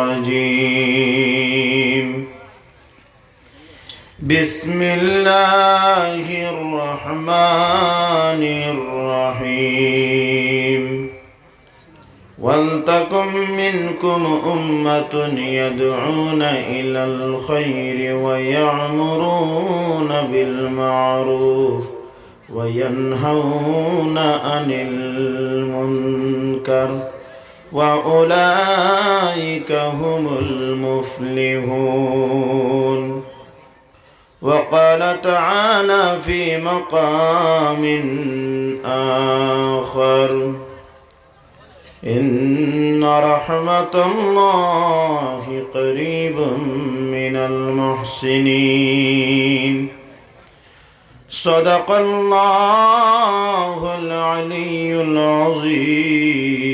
الرجيم بسم الله الرحمن الرحيم ولتكن منكم أمة يدعون إلى الخير ويعمرون بالمعروف وينهون عن المنكر وأولئك هم المفلحون. وقال تعالى في مقام آخر إن رحمة الله قريب من المحسنين. صدق الله العلي العظيم.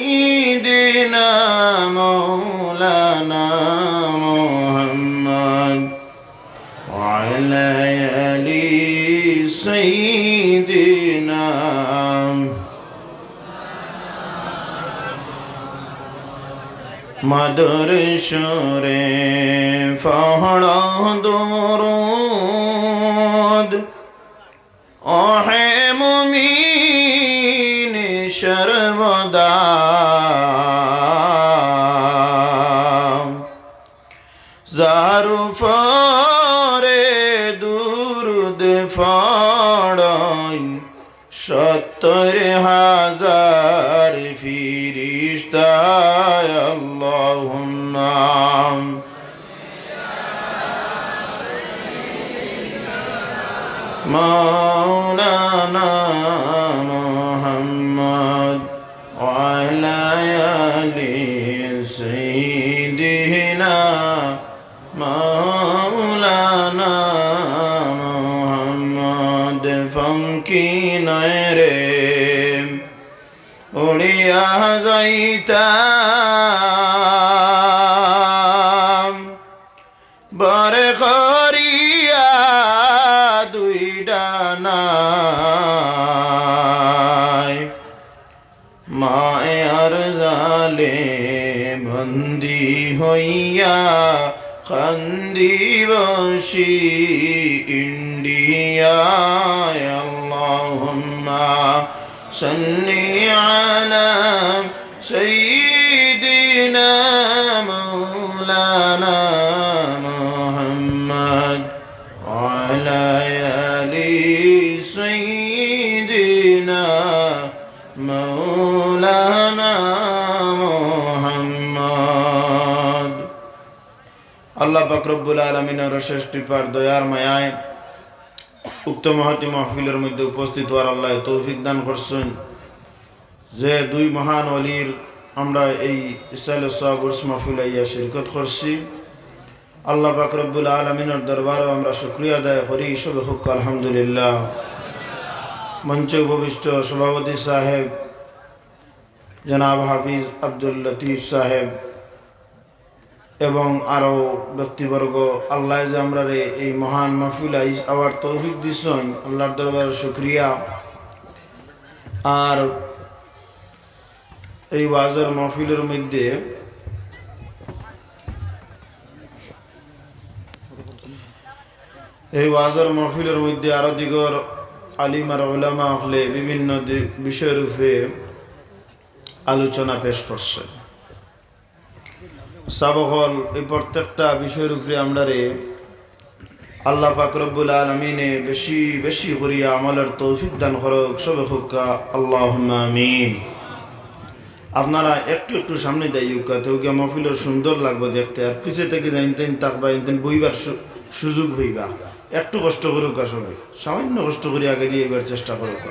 মধুর সুরে ফহড় দরুদ। ওহে মুমিন সর্বদা। জারু ফরে দুরুদ ফড়ন সত্তর হাজার مولانا محمد وعلى آل سيدنا مولانا محمد فانكي نيرم وليا زيتان বন্দি হইয়া কান্দি বসি ইন্ডিয়ায় আল্লাহুম্মা সাল্লি আলা সাইয়্যিদিনা মাওলানা মুহাম্মদ ওয়া আলা আল্লাহ পাকরব্বুল আলমিনের শেষ কৃপার দয়ার মায়ায় উক্ত মহতি মাহফিলের মধ্যে উপস্থিত হওয়ার আল্লাহ তৌফিক দান করছেন। যে দুই মহান অলির আমরা এই ইসাইল সাহাবুরস মাহফিল ইয়া শিরকত করছি। আল্লাহ বাকরবুল আলমিনের দরবারও আমরা শুক্রিয়া আদায় করি। সবে হুক, আলহামদুলিল্লাহ। মঞ্চ উপবিষ্ট সভাপতি সাহেব জনাব হাফিজ আব্দুল লতিফ সাহেব এবং আরও ব্যক্তিবর্গ, আল্লাহ যে আমরা এই মহান মাহফিল আইস আবার তৌফিক দিচ্ছেন আল্লাহর দরবারে শুক্রিয়া। আর এই ওয়াজের মাহফিলের মধ্যে এই ওয়াজের মাহফিলের মধ্যে আরও দিগর আলিম আর ওলামা হলে বিভিন্ন বিষয়ের উপরে আলোচনা পেশ করছে। সাবহল এই প্রত্যেকটা বিষয়ের উপরে আমরা রে আল্লাহ পাকরবুল আলমিনে বেশি বেশি করিয়া আমলের তৌফিক দান করক, সবে হুকা আল্লাহ আমিন। আপনারা একটু একটু সামনে দায়ুকা তেউকে মফিলের সুন্দর লাগবে দেখতে। আর পিছে থেকে জানতেন তাকবা জানতেন বইবার সুযোগ হইবা। একটু কষ্ট করুক আসলে। সামান্য কষ্ট করে আগে দিয়ে এবার চেষ্টা করুক।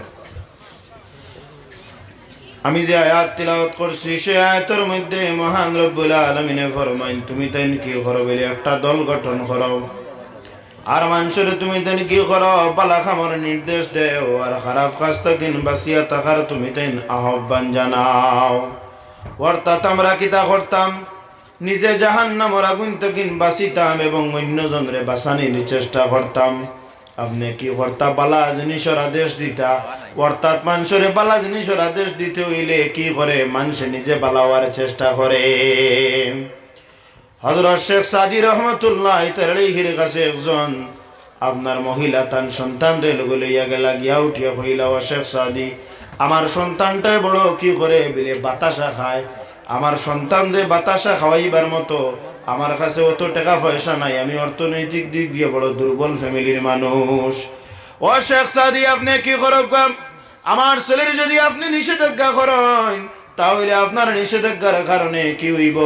আমি যে আয়াত তিলাওয়াত করছি, সে আয়াতের মধ্যে মহান রব্বুল আলমিনে ফরমাইন, তুমি তাইন কি করো বলে একটা দল গঠন করো। আর মানুষের তুমি তেন কি করো পালা খামর নির্দেশ দেও, আর খারাপ কাজ থাকিন বাসিয়া থাকার তুমি তেন আহ্বান জানাও। অর্থাৎ আমরা কিতা করতাম? নিজে জাহান নামর আগুন থাকিন বাঁচিতাম এবং অন্যজনরে বাঁচানির চেষ্টা করতাম। আপনি কি কর্তা বালা জিনিসের আদেশ দিতা? অর্থাৎ মানুষের বালা জিনিসের আদেশ দিতে হইলে কি করে? মানুষে নিজে বালা হওয়ার চেষ্টা করে। হজরত শেখ সাদি রহমতুল্লাহ তার কাছে একজন আপনার মহিলা তান সন্তান লগে লইয়া গেলা, গিয়া উঠিয়া হইলা ও শেখ সাদি, আমার সন্তানটাই বড়, কি করে? বিলে, বাতাসা খায়। আমার সন্তান রে বাতাসা খাওয়াইবার মতো আমার কাছে অত টাকা পয়সা নাই, আমি অর্থনৈতিক দিক দিয়ে বড় দুর্বল ফ্যামিলির মানুষ। ও শেখ সাদি, আপনি কি করব আমার ছেলের যদি আপনি নিষেধাজ্ঞা করেন, তাহলে আপনার নিষেধাজ্ঞার কারণে কি হইব?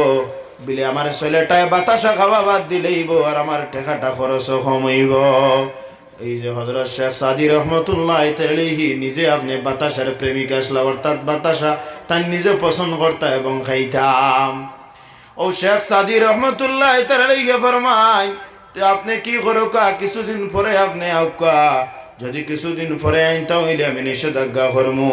বিলে আমার ছেলেটায় বাতাসা খাওয়া বাদ দিলেইব আর আমার টেকাটা খরচ কমাইব এই যে হজরত শেখ সাদি রহমতুল্লাহ তেলিহি, নিজে আপনি বাতাসার প্রেমিক আসলা, অর্থাৎ বাতাসা তার নিজে পছন্দ করতা এবং খাইতাম। ও শেখ সাদি রহমতুল্লাহ তেলিহে ফরমাই তে আপনি কি করো কা কিছুদিন পরে আপনি আউকা। যদি কিছুদিন পরে আইনতা হইলে আমি নিষেধাজ্ঞা করমু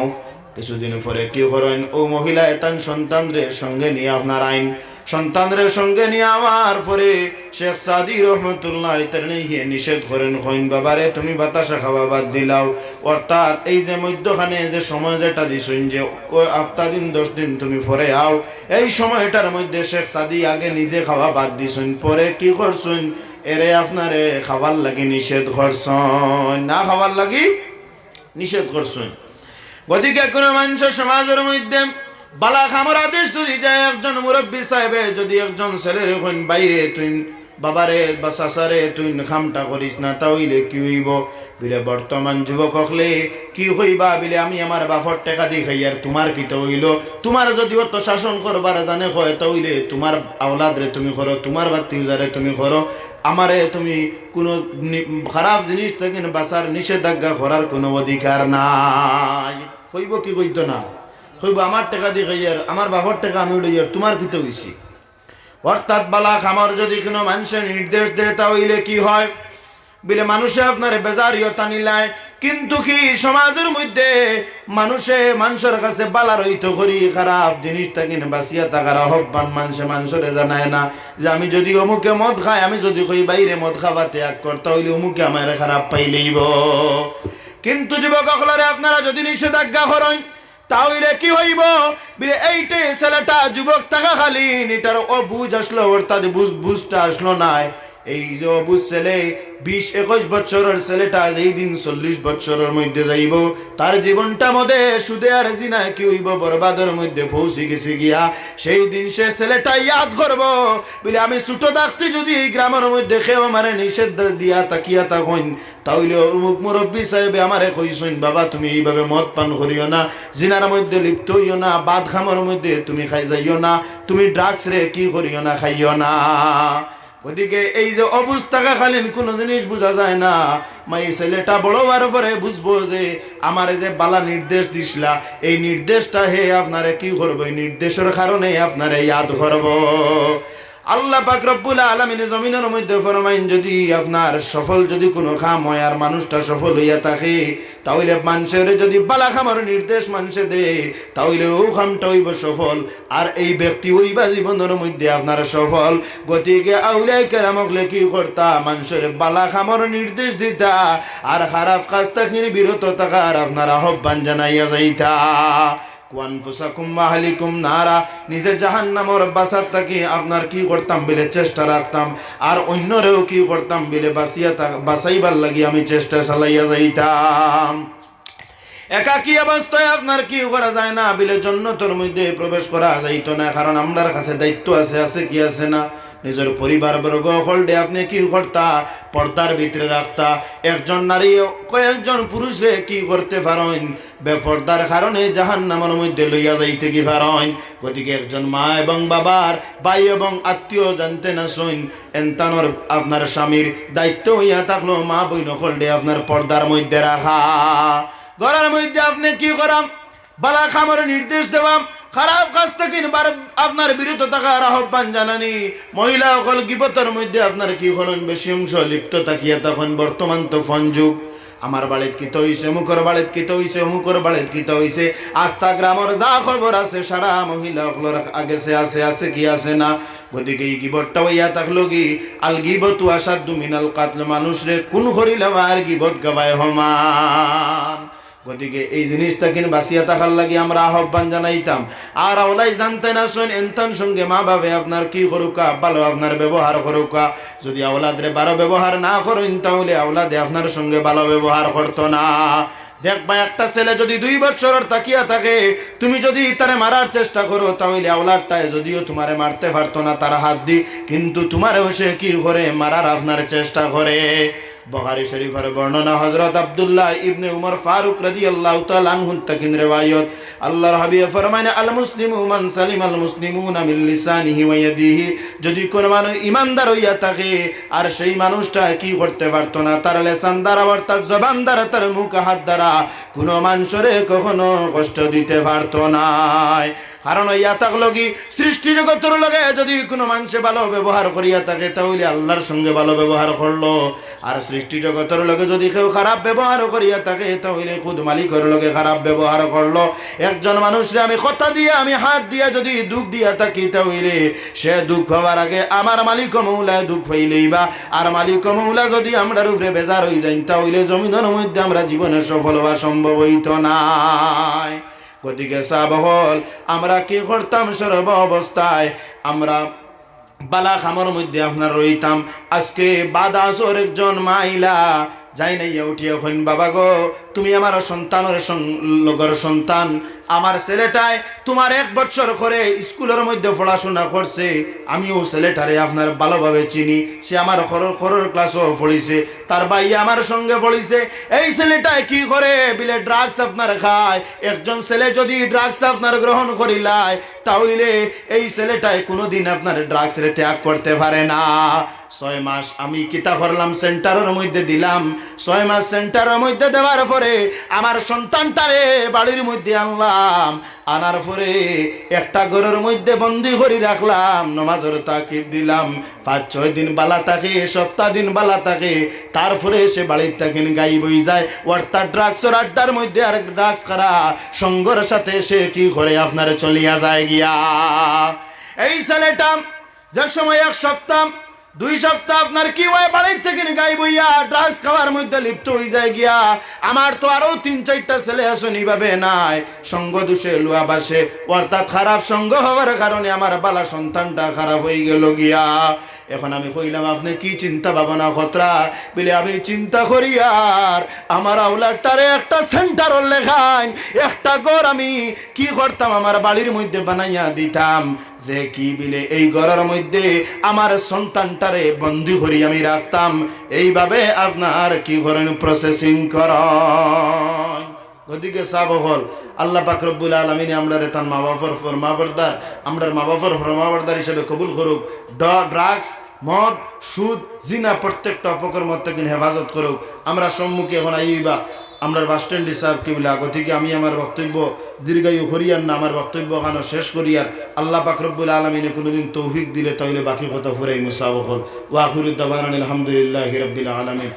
কিছুদিন পরে কি করেন ও মহিলা এতান সন্তানদের সঙ্গে নিয়ে আপনার আইন সন্তানদের সঙ্গে নিয়ে আমার পরে শেখ সাদি রহমতুল্লাহ নিয়ে নিষেধ করেন কইন বাবারে তুমি বাতাসা খাওয়া বাদ দিলাও অর্থাৎ এই যে মধ্যখানে যে সময় যেটা দিছুন যে আফতা দিন দশ দিন তুমি পরে আও এই সময়টার মধ্যে শেখ সাদি আগে নিজে খাওয়া বাদ দিছুন পরে কি করছুন এরে আপনারে খাবার লাগি নিষেধ করছন না খাবার লাগি নিষেধ করছুন গতিকে কোনো মানুষ সমাজের মধ্যে বালা খামর আদেশ যদি যায়, একজন মুরব্বী সাহেবে যদি একজন ছেলের এখন বাইরে তুই বাবারে বা চাচারে তুই খামটা করিস না, তাহলে কি হইব? বিলে, বর্তমান যুবক হলে কি হইবা? বিলে, আমি আমার বাফর টেকা দি খাই, আর তোমার কিটা হইল? তোমার যদি অত শাসন করবার জানে হয়, তাহলে তোমার আওলাদরে তুমি করো, তোমার বাতি উজারে তুমি করো। আমারে তুমি কোনো খারাপ জিনিস থেকে বাঁচার নিষেধাজ্ঞা করার কোনো অধিকার নাই। হইব কি কইত না? হইব, আমার টাকা দিয়ে খাইয়ার আমার বাবার টাকা আমি উড়াইয়ার তোমার কিতে হইছি? অর্থাৎ বালা খামার যদি কোনো মানুষের নির্দেশ দেয়, তাহলে কি হয়? বিলে মানুষে আপনার বেজারিও টানিলায় কিন্তু কি সমাজের মধ্যে মানুষে মানুষের কাছে বালা রইত করি, খারাপ জিনিসটা কিনে বাঁচিয়া থাকার আহ্বান মানুষে মানুষরে জানায় না। যে আমি যদি অমুকে মদ খাই, আমি যদি কই বাইরে মদ খাবা ত্যাগ করতে হইলে অমুকে আমার খারাপ পাইলেইব কিন্তু যুবক আপনারা যদি নিষেধাজ্ঞা করেন তাহলে কি হইব? এইটাই এইটে ছেলেটা যুবক থাকা খালি এটার অবুজ আসলো, অর্থাৎ বুঝ বুঝটা আসলো নাই। এই যে অবুজ ছেলে বিশ একুশ বছরের ছেলেটা যেই দিন চল্লিশ বছরের মধ্যে যাইব, তার জীবনটা মধ্যে সুদে আর জিনা কি হইব, বরবাদের মধ্যে পৌঁছে গেছে গিয়া, সেই দিন সে ছেলেটা ইয়াদ করব। বলে, আমি ছোট থাকতে যদি গ্রামের মধ্যে কেউ আমার নিষেধ দিয়া তাকিয়া তখন তাহলে অমুক মুরব্বী সাহেবে আমারে কইসইন বাবা, তুমি এইভাবে মদ পান করিও না, জিনার মধ্যে লিপ্ত হইও না বাদ খামর মধ্যে তুমি খাই যাইও না, তুমি ড্রাগস রে কি করিও না, খাইও না। গতিকে এই যে অবস্থাকালীন কোনো জিনিস বোঝা যায় না। মাই ছেলেটা বড় হওয়ার পরে বুঝব যে আমার যে বালা নির্দেশ দিছিলা এই নির্দেশটা হে আপনারে কি করব? এই নির্দেশের কারণে আপনারে ইয়াদ করব। আল্লাহ পাক রব্বুল আলামিন জমিনের মধ্যে ফরমাইন, যদি আপনার সফল যদি কোনো খাম হয় আর মানুষটা সফল হইয়া থাকে, তাহলে মানুষের যদি বালা খামার নির্দেশ মানুষে দে তাহলে ও খামটা হইব সফল। আর এই ব্যক্তি হইবা জীবনের মধ্যে আপনার সফল। গতিকে আউলাই কেরামকলে কি করতা? মানুষের বালা খামার নির্দেশ দিতা, আর খারাপ কাজ থাকিনি বিরত থাকার আপনার আহ্বান জানাইয়া যাইতা। ওয়ানফুসাকুম মাহালিকুম নারা নিজে জাহান্নামর বাসার থাকি আপনার কি করতাম বলে চেষ্টা রাখতাম। আর অন্যরেও কি করতাম বলে বাসিয়া বাসাইবার লাগি আমি চেষ্টা চালাইয়া যাইতাম। একাকী অবস্থায় আপনার কি করা যায় না বিলে জন্নতর মধ্যে প্রবেশ করা যাইতো না। কারণ আমরার কাছে দায়িত্ব আছে আছে কি আছে না? নিজের পরিবার বর্গ হলডে আপনি কি করতা? পর্দার ভিতরে রাখতা। একজন নারী কয়েকজন পুরুষে কি করতে পারেন বেপর্দার কারণে জাহান নামের মধ্যে লইয়া যাইতে কি পারেন গতিকে একজন মা এবং বাবার ভাই এবং আত্মীয় জানতে না শুন এনতানোর আপনার স্বামীর দায়িত্ব হইয়া থাকল মা বই নকলডে আপনার পর্দার মধ্যে রাখা। ঘরের মধ্যে আপনি কি করাম? বালা খামার নির্দেশ দেওয়া খারাপ কাজ থেকে আপনার বিরত থাকার আহ্বান জানানি। মহিলা সকল গিবতের মধ্যে আপনার কি হলেন বেশি অংশ লিপ্ত থাকিয়া তখন বর্তমান তো ফোন যুগ। আমার বাড়িত কিত হইছে অমুকর বাড়িত কিত হইছে অমুকর বাড়িত কিত হইছে আস্থা গ্রামর যা খবর আছে, সারা মহিলা আগে সে আছে আছে কি আছে না? গতিকে এই গিবতটা হইয়া থাকল কি? আল গিবতু আসার দুমিনাল কাতল। মানুষরে কোন হরিল আর গিবত গাবায় হমান। গতিকে এই জিনিসটা কিন্তু বাঁচিয়া থাকার লাগি আমরা আহ্বান জানাইতাম। আর ওলাই জানতে না শুন, এনতান সঙ্গে মা বাবে আপনার কি করুকা ভালো আপনার ব্যবহার করুকা। যদি আওলাদরে ভালো ব্যবহার না করেন, তাহলে আওলাদে আপনার সঙ্গে ভালো ব্যবহার করতো না। দেখবা একটা ছেলে যদি দুই বছরের তাকিয়া থাকে, তুমি যদি তারে মারার চেষ্টা করো, তাহলে আওলাদটায় যদিও তোমারে মারতে পারতো না তার হাত দি কিন্তু তোমারও সে কি করে? মারার আপনার চেষ্টা করে। বখারি শরীফের বর্ণনা হজরত আব্দুল্লাহ ইবনে উমর ফারুক রাদিয়াল্লাহু তাআলা আনহু তাকিন রিওয়ায়াত। আল্লাহর হাবিব ফরমায় আল মুসলিম মান সালিম আল মুসলিমুনা মিন লিসানিহি ওয়া যদি কোনো মানুষ ইমানদার হইয়া থাকে, আর সেই মানুষটা কি করতে পারতো না? তার লেসান দ্বারা অর্থাৎ জবান দ্বারা তার মুখ, হাত দ্বারা কোনো মানুষরে কখনো কষ্ট দিতে পারতো না কারণ ইয়া থাকল কি, সৃষ্টি জগতের লগে যদি কোনো মানুষে ভালো ব্যবহার করিয়া থাকে, তাহলে আল্লাহর সঙ্গে ভালো ব্যবহার করল। আর সৃষ্টি জগতের লগে যদি কেউ খারাপ ব্যবহার করিয়া থাকে, তাহলে খুদ মালিকের লগে খারাপ ব্যবহার করল। একজন মানুষরে আমি কথা দিয়ে, আমি হাত দিয়া যদি দুঃখ দিয়া থাকি, তাহলে সে দুঃখ পাওয়ার আগে আমার মালিক মৌলায় দুঃখ পাইলেই বা, আর মালিক মৌলা যদি আমরা উপরে বেজার হয়ে যাই, তাহলে জমিনের মধ্যে আমরা জীবনে সফল হওয়া সম্ভব হইত নাই। গতিকে সাবহল আমরা কি করতাম সর্ব অবস্থায় আমরা বালা খামর মধ্যে আপনার রইতাম আজকে বাদাসর একজন মাইলা। যাই নাই উঠিয়ে হইন বাবা গো। তুমি আমার সন্তানের লগর সন্তান। আমার ছেলেটায় তোমার এক বছর করে স্কুলের মধ্যে পড়াশোনা করছে। আমিও ছেলেটারে আপনার ভালোভাবে চিনি। সে আমার খরর খরর ক্লাসও পড়িছে। তার ভাই আমার সঙ্গে পড়িছে। এই ছেলেটায় কি করে? বিলে ড্রাগস আপনার খায়। একজন ছেলে যদি ড্রাগস আপনার গ্রহণ করিলায়, তাহলে এই ছেলেটায় কোনোদিন আপনার ড্রাগস রে ত্যাগ করতে পারে না। ছয় মাস আমি কিতা করলাম সেন্টারের মধ্যে দিলাম। ছয় মাস সেন্টারের মধ্যে দেওয়ার পরে আমার সন্তানটারে বাড়ির মধ্যে আনলাম। আনার পরে একটা ঘরের মধ্যে বন্দি করে রাখলাম, নমাজের তাকিদ দিলাম। পাঁচ, ছয় দিন বালা থাকে, সপ্তাহ দিন বালা থাকে। তারপরে সে বাড়ির থাকেন গাই বই যায়। অর্থাৎ ড্রাগসের আড্ডার মধ্যে আর ড্রাগস খারা সঙ্গর সাথে সে কি করে আপনার চলিয়া যায় গিয়া? এই ছেলেটা যে সময় এক সপ্তাহ দুই সপ্তাহ আপনার কি হয়? বাড়ির থেকে গাই বইয়া ড্রাগস খাওয়ার মধ্যে লিপ্ত হয়ে যায় গিয়া। আমার তো আরও তিন, চারটা ছেলে আসুন এইভাবে নাই। সঙ্গ দোষে লুয়া বাসে। অর্থাৎ খারাপ সঙ্গ হওয়ার কারণে আমার বালা সন্তানটা খারাপ হয়ে গেল গিয়া। এখন আমি কইলাম আপনি কি চিন্তা ভাবনা খতরা? বলে, আমি চিন্তা করি আর, আমার আউলাটারে একটা সেন্টার লেখাই, একটা ঘর আমি কি করতাম? আমার বাড়ির মধ্যে বানাইয়া দিতাম। যে কি বিলে, এই ঘরের মধ্যে আমার সন্তানটারে বন্দি করি আমি রাখতাম। এইভাবে আপনার কি করেন প্রসেসিং কর গতিকে সাব হল। আল্লাহ পাক রব্বুল আলমিন আমরা তার মা বাবার ফর মা বরদার আমরা মা বাবার ফর মা বরদার হিসেবে কবুল করুক। ড্রাগস, মদ, সুদ, জিনা প্রত্যেকটা অপকর্ম থেকে হেফাজত করুক। আমরা সম্মুখে এখন আইবা। আমরা বাস স্ট্যান্ড হিসাব কি বলে আগো থেকে আমি আমার বক্তব্য, দীর্ঘায়ু হরিয়ার না, আমার বক্তব্য ওখানে শেষ করিয়ার। আল্লাহ পাকরবুল আলমিনে কোনোদিন তৌফিক দিলে তাইলে বাকি কথা ফুরাই মুসাবহল ওয়াকুরুদ্দাবান আলহামদুলিল্লাহ রবিল আলমিন।